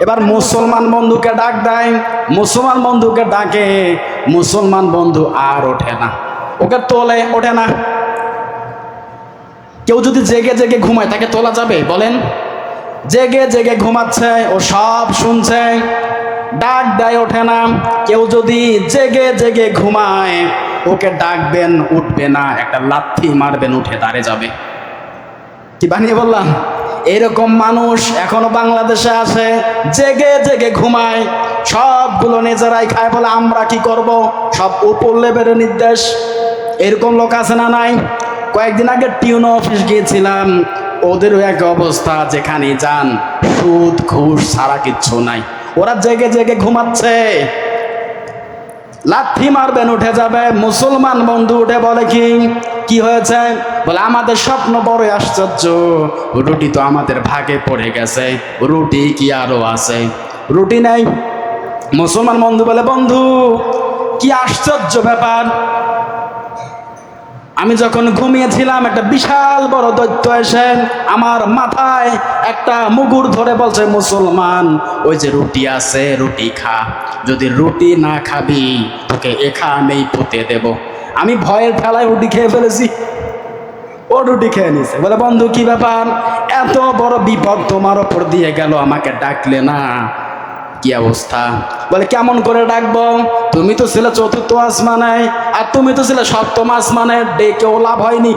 এবার মুসলমান বন্ধুকে ডাক দেয়, মুসলমান বন্ধুকে ডাকে, মুসলমান বন্ধু আর ওঠে না। ওকে তোলে ওঠে না। কেউ যদি জেগে জেগে ঘুমায়, তাকে তোলা যাবে? বলেন। জেগে জেগে ঘুমাচ্ছে, ও সব শুনছে। ডাক দেয়, ওঠে না। কেউ যদি জেগে জেগে ঘুমায়, ওকে ডাকবেন, উঠবে না। একটা লাথি মারবেন, উঠে দাঁড়ে যাবে। কি বানিয়ে বললাম? এরকম মানুষ এখনও বাংলাদেশে আছে, জেগে জেগে ঘুমায়। সবগুলো নিজেরাই খায় বলে আমরা কি করব? সব উপর লেভেলের নির্দেশ। এরকম লোক আছে না নাই? কয়েকদিন আগে টিউনো অফিস গিয়েছিলাম। ওদেরও এক অবস্থা যেখানে যান, সুদ, ঘুষ ছাড়া কিচ্ছু নাই। ওরা জেগে জেগে ঘুমাচ্ছে। লাথি মারবেন, উঠে যাবে। মুসলমান বন্ধু উঠে বলে কি? কি হয়েছে? বলে, আমাদের স্বপ্ন বড় আশ্চর্য। রুটি তো আমাদের ভাগে পড়ে গেছে। রুটি কি আরও আছে? রুটি নেই। মুসলমান বন্ধু বলে, বন্ধু, কি আশ্চর্য ব্যাপার। আমি যখন ঘুমিয়েছিলাম, একটা বিশাল বড় দৈত্য এসে আমার মাথায় একটা মুগুর ধরে বলছে, মুসলমান, ওই যে রুটি আছে, রুটি খা। যদি রুটি না খাবি, তোকে এখানেই পুঁতে দেব। আমি ভয়ের ঠেলায় রুটি খেয়ে ফেলেছি। ও রুটি খেয়ে নিছে। বলে, বন্ধু, কি ব্যাপার? এত বড় বিপদ তোমার ওপর দিয়ে গেল, আমাকে ডাকলে না। কি অবস্থা? বলে, কেমন করে ডাকবো? তুমি তো ছিলে চতুর্থ আসমানে, আর তুমি তো ছিলে সপ্তম আসমানে, ডেকেও লাভ হয়নি।